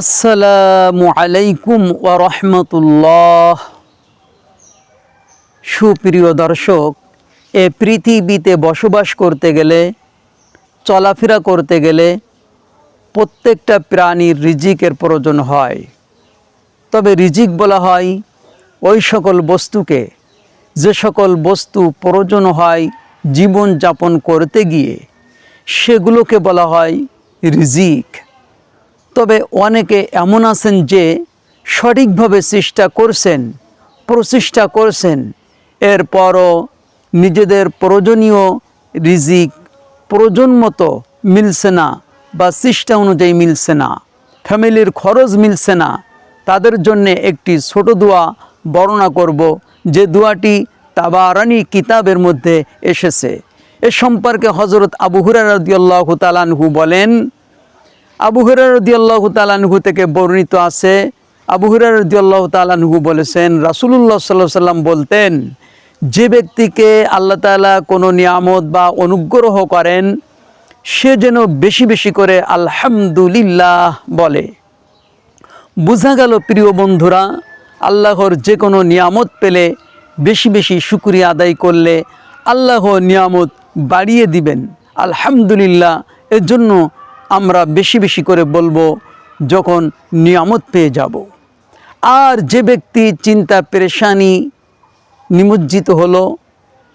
আসসালামু আলাইকুম রাহমাতুল্লাহ। সুপ্রিয় দর্শক, এ পৃথিবীতে বসবাস করতে গেলে, চলাফেরা করতে গেলে প্রত্যেকটা প্রাণীর রিজিকের প্রয়োজন হয়। তবে রিজিক বলা হয় ওই সকল বস্তুকে, যে সকল বস্তু প্রয়োজন হয় জীবন যাপন করতে গিয়ে, সেগুলোকে বলা হয় রিজিক। তবে অনেকে এমন আছেন যে সঠিকভাবে চেষ্টা করছেন, প্রচেষ্টা করছেন। এরপরও নিজেদের প্রয়োজনীয় রিজিক প্রয়োজন মতো মিলছে না বা চেষ্টা অনুযায়ী মিলছে না। ফ্যামিলির খরচ মিলছে না। তাদের জন্য একটি ছোট দোয়া বর্ণনা করব। যে দোয়াটি তাবারানি কিতাবের মধ্যে এসেছে। এ সম্পর্কে হজরত আবু হুরার রদিয়াল্লাহ তালানহু বলেন আবু হুরার রদিয়াল্লাহ তালানহু থেকে বর্ণিত আছে। আবু হুরার রদিয়াল্লাহ তালানহু বলেছেন, রাসুলুল্লাহ সাল্লাহ সাল্লাম বলতেন, যে ব্যক্তিকে আল্লাহ তাআলা কোনো নিয়ামত বা অনুগ্রহ করেন, সে যেন বেশি বেশি করে আলহামদুলিল্লাহ বলে। বোঝা গেল প্রিয় বন্ধুরা, আল্লাহর যে কোনো নিয়ামত পেলে বেশি বেশি শুক্রিয়া আদায় করলে আল্লাহ নিয়ামত বাড়িয়ে দিবেন, আলহামদুলিল্লাহ। এর জন্য আমরা বেশি বেশি করে বলব যখন নিয়ামত পেয়ে যাব। আর যে ব্যক্তি চিন্তা পেরেশানি নিমজ্জিত হলো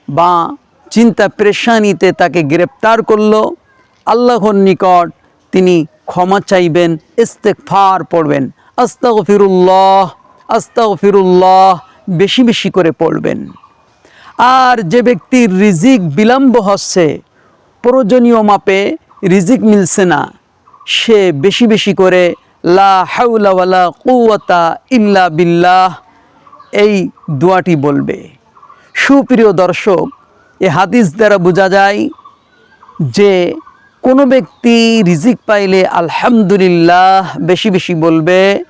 বা চিন্তা পেরেশানিতে তাকে গ্রেপ্তার করল, আল্লাহর নিকট তিনি ক্ষমা চাইবেন ইস্তেকফার পড়বেন আস্তাগ ফিরুল্লাহ আস্তাগ ফিরুল্লাহ বেশি বেশি করে পড়বেন। আর যে ব্যক্তির রিজিক বিলম্ব হচ্ছে, প্রয়োজনীয় মাপে রিজিক মিলছে না। সে বেশি বেশি করে, লা হাউলা ওয়ালা কুওয়াতা ইল্লা বিল্লাহ, এই দোয়াটি বলবে। সুপ্রিয় দর্শক, এ হাদিস দ্বারা বোঝা যায় যে, কোনো ব্যক্তি রিজিক পাইলে আলহামদুলিল্লাহ বেশি বেশি বলবে,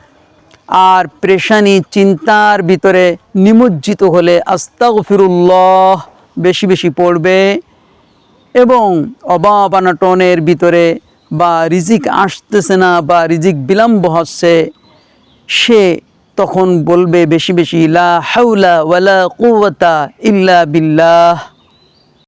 আর প্রেশানি, চিন্তার ভিতরে নিমজ্জিত হলে আস্তাগ ফিরুল্লাহ বেশি বেশি পড়বে। এবং অভাব আনাটনের ভিতরে বা রিজিক আসতেছে না বা রিজিক বিলম্ব হচ্ছে, সে তখন বলবে বেশি বেশি, লা হাউলা ওয়ালা কুওয়াতা ইল্লা বিল্লাহ।